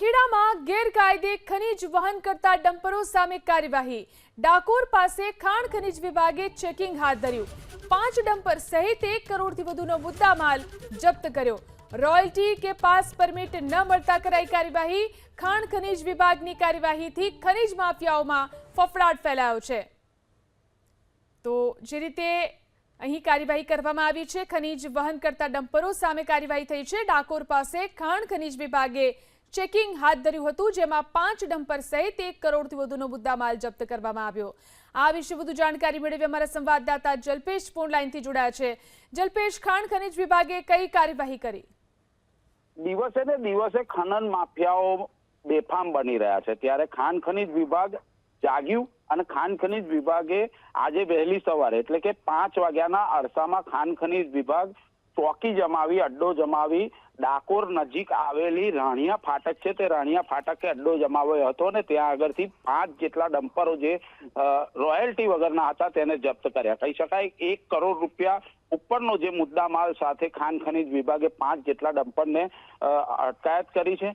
ખેડામાં ગેરકાયદે ખનીજ વહન કરતા ડમ્પરો સામે કાર્યવાહી. ડાકોર પાસે ખાણ ખનીજ વિભાગે ચેકિંગ હાથ ધર્યું. પાંચ ડમ્પર સહિત એક કરોડથી વધુનો મુદ્દા માલ જપ્ત કર્યો. રોયલ્ટી કે પાસ પરમિટ ન મળતા કરાઈ કાર્યવાહી ખાણ ખનીજ વિભાગની કાર્યવાહીથી ખનીજ માફિયાઓમાં ફફડાટ ફેલાયો છે. તો જે રીતે અહીં કાર્યવાહી કરવામાં આવી છે, ખનીજ વહન કરતા ડમ્પરો સામે કાર્યવાહી થઈ છે, ડાકોર પાસે ખાણ ખનીજ વિભાગે ચેકિંગ હાથ ધર્યું હતું, જેમાં પાંચ ડમ્પર સહિત એક કરોડથી વધુનો મુદ્દામાલ જપ્ત કરવામાં આવ્યો. આ વિશે વધુ જાણકારી મેળવી અમારા સંવાદદાતા જલ્પેશ ફોન લાઈનથી જોડાયા છે. જલ્પેશ, ખાણ ખનીજ વિભાગે કઈ કાર્યવાહી કરી? દિવસે ને દિવસે ખનન માફિયાઓ બેફામ બની રહ્યા છે. ત્યારે ખાન ખનિજ વિભાગ જાગ્યું અને ખાન ખનિજ વિભાગે આજે વહેલી સવારે, એટલે કે પાંચ વાગ્યાના અરસામાં ખાન ખનીજ વિભાગ ચોકી જમાવી, અડ્ડો જમાવી, ડાકોર નજીક આવેલી રાણિયા ફાટક છે, તે રાણિયા ફાટકે અડ્ડો જમાવ્યો હતો ને ત્યાં આગળથી પાંચ જેટલા ડમ્પરો જે રોયલ્ટી વગરના હતા તેને જપ્ત કર્યા. કહી શકાય એક કરોડ રૂપિયા ઉપરનો જે મુદ્દામાલ સાથે ખાન ખનીજ વિભાગે પાંચ જેટલા ડમ્પરને અટકાયત કરી છે.